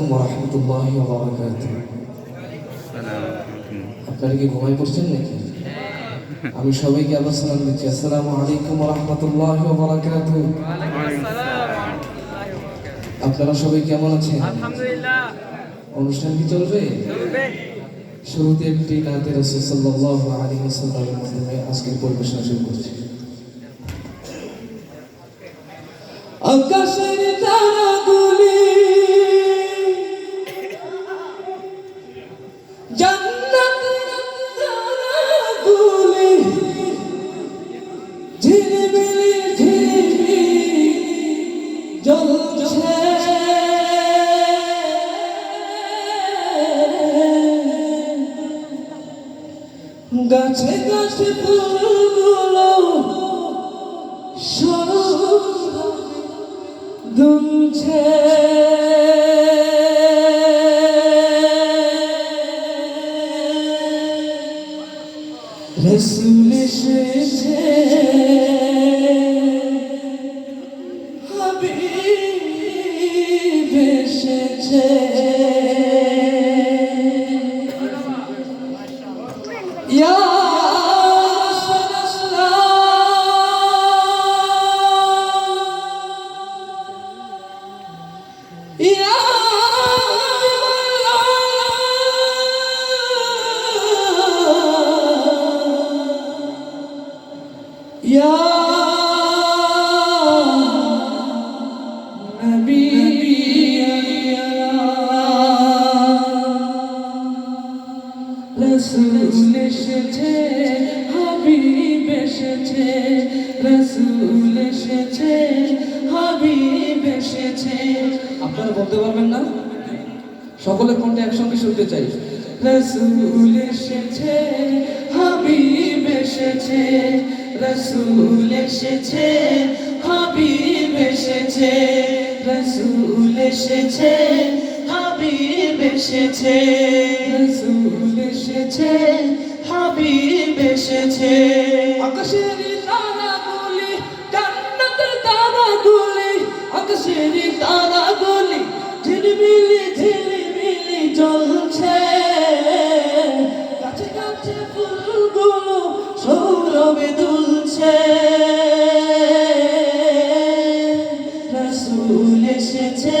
আলাইকুম রহমতুল্লাহ আপনারা কি ঘুমাই পড়ছেন নাকি? আমি সবাইকে আবার সালাম দিচ্ছি। আসসালামু আলাইকুম রহমতুল্লাহ আপনারা সবাই কেমন আছেন? অনুষ্ঠান কি চলবে? শুরুতে একটি নাতে রসুল সাল্লাহ আলী সাল্লামের মাধ্যমে আজকের পরিবেশনা শুরু করছি। আকাশের গাছে গাছে ফুলগুলো দুলছে রসুল এসেছে। রসুল এসেছে, হাবিব এসেছে, রসুল এসেছে, হাবিব এসেছে। আপনারা বলতে পারবেন না? সকলের কণ্ঠে একসঙ্গে শুনতে চাই। রসুল এসেছে, হাবিব এসেছে, রসুল এসেছে, হাবিব এসেছে, রসুল এসেছে এসেছে রসুল এসেছে হাবিব এসেছে। আকাশের তারাগুলি জান্নাতের তারাগুলি আকাশের তারাগুলি ঝিলমিলি ঝিলমিলি জ্বলছে। কাছে কাছে ফুলগুলো সৌরভে দুলছে। রসুল এসেছে